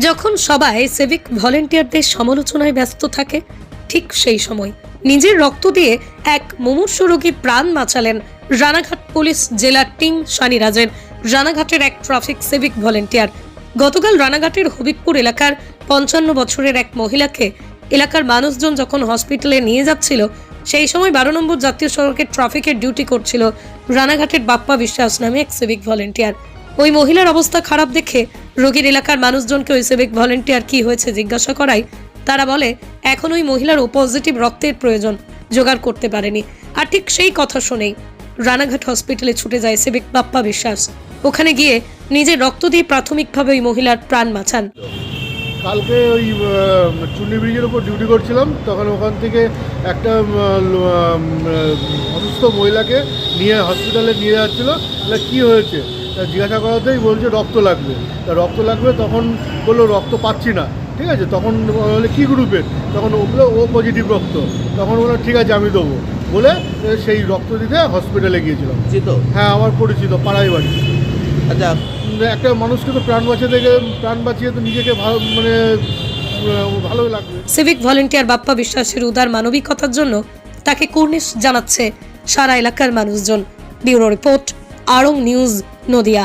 যখন সবাই সিভিক ভলেন্টিয়ারদের সমালোচনায় ব্যস্ত থাকে, ঠিক সেই সময় নিজের রক্ত দিয়ে এক মুমূর্ষ রোগীর প্রাণ বাঁচালেন রানাঘাট পুলিশ জেলার টিম শানিরাজের। রানাঘাটের এক ট্রাফিক সিভিক ভলেন্টিয়ার গতকাল রানাঘাটের হবিবপুর এলাকার পঞ্চান্ন বছরের এক মহিলাকে এলাকার মানুষজন যখন হসপিটালে নিয়ে যাচ্ছিল, সেই সময় বারো নম্বর জাতীয় সড়কের ট্রাফিকের ডিউটি করছিল রানাঘাটের বাপ্পা বিশ্বাস নামে এক সিভিক ভলেন্টিয়ার ওই মহিলার অবস্থা খারাপ দেখে রোগীর এলাকার মানুষজনকে ওই সিভিক ভলেন্টিয়ার কি হয়েছে জিজ্ঞাসা করায়, তারা বলে, এখন ওই মহিলার ও পজিটিভ রক্তের প্রয়োজন, জোগাড় করতে পারেনি। আর ঠিক সেই কথা শুনেই রানাঘাট হসপিটালে ছুটে যায় সিভিক বাপ্পা বিশ্বাস। ওখানে গিয়ে নিজের রক্ত দিয়ে প্রাথমিকভাবে ওই মহিলার প্রাণ বাঁচান। কালকে ওই চুন্নি ব্রিজের উপর ডিউটি করছিলাম, তখন ওখান থেকে একটা অসুস্থ মহিলাকে নিয়ে হসপিটালে নিয়ে যাচ্ছিল। কী হয়েছে? তা জিজ্ঞাসা করাতেই বলছে রক্ত লাগবে। তা রক্ত লাগবে তখন বলল রক্ত পাচ্ছি না। ঠিক আছে? তখন বলে কী গ্রুপের? তখন ওগুলো ও পজিটিভ রক্ত। তখন বলল ঠিক আছে আমি দেবো। বলে সেই রক্ত দিতে হসপিটালে গিয়েছিলাম। চিত হ্যাঁ আমার পরিচিত পাড়াই বাড়ি। আচ্ছা। একটা মানুষকে তো প্রাণ বাঁচাতে গেলে প্রাণ বাঁচিয়ে তো নিজেকে ভালো মানে ভালোই লাগবে। সিভিক ভলেন্টিয়ার বাপ্পা বিশ্বাসের উদার মানবিকতার জন্য তাকে কুর্নিশ জানাচ্ছে সারা এলাকার মানুষজন। ব্যুরো রিপোর্ট আড়ং নিউজ নদিয়া।